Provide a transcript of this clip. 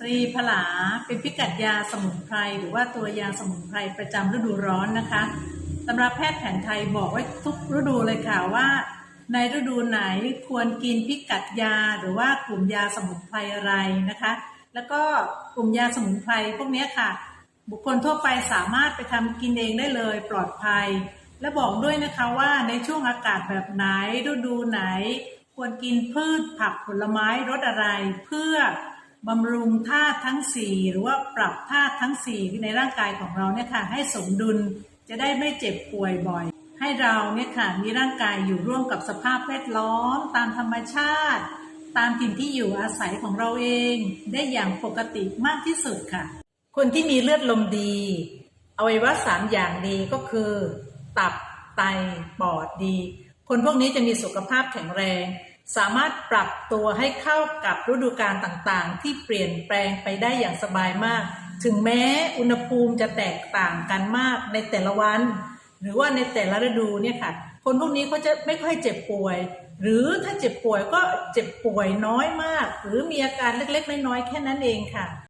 ตรีผลาเป็นพิกัดยาสมุนไพรหรือว่าตัวยาสมุนไพรประจำฤดูร้อนนะคะตำราแพทย์แผนไทยบอกไว้ทุกฤดูเลยค่ะว่า ในฤดูไหนควรกินพิกัดยาหรือว่ากลุ่มยาสมุนไพรอะไรนะคะ แล้วก็กลุ่มยาสมุนไพรพวกนี้ค่ะ บุคคลทั่วไปสามารถไปทำกินเองได้เลยปลอดภัย และบอกด้วยนะคะว่าในช่วงอากาศแบบไหนฤดูไหน ควรกินพืชผักผลไม้รสอะไรเพื่อ บำรุงธาตุทั้ง 4 หรือว่าปรับธาตุทั้ง 4 ในร่างกายของเราเนี่ยค่ะให้สมดุลจะได้ไม่เจ็บป่วยบ่อย ให้เราเนี่ยค่ะมีร่างกายอยู่ร่วมกับสภาพแวดล้อม ตามธรรมชาติ ตามถิ่นที่อยู่อาศัยของเราเอง ได้อย่างปกติมากที่สุดค่ะ คนที่มีเลือดลมดีอวัยวะสามอย่างดีก็คือ ตับไตปอดดี คนพวกนี้จะมีสุขภาพแข็งแรง สามารถปรับตัวให้เข้ากับฤดูกาลต่างๆ ที่เปลี่ยนแปลงไปได้อย่างสบายมาก ถึงแม้อุณหภูมิจะแตกต่างกันมากในแต่ละวัน หรือว่าในแต่ละฤดูเนี่ยค่ะ คนพวกนี้เขาจะไม่ค่อยเจ็บป่วย หรือถ้าเจ็บป่วยก็เจ็บป่วยน้อยมาก หรือมีอาการเล็กๆ น้อยๆ แค่นั้นเองค่ะ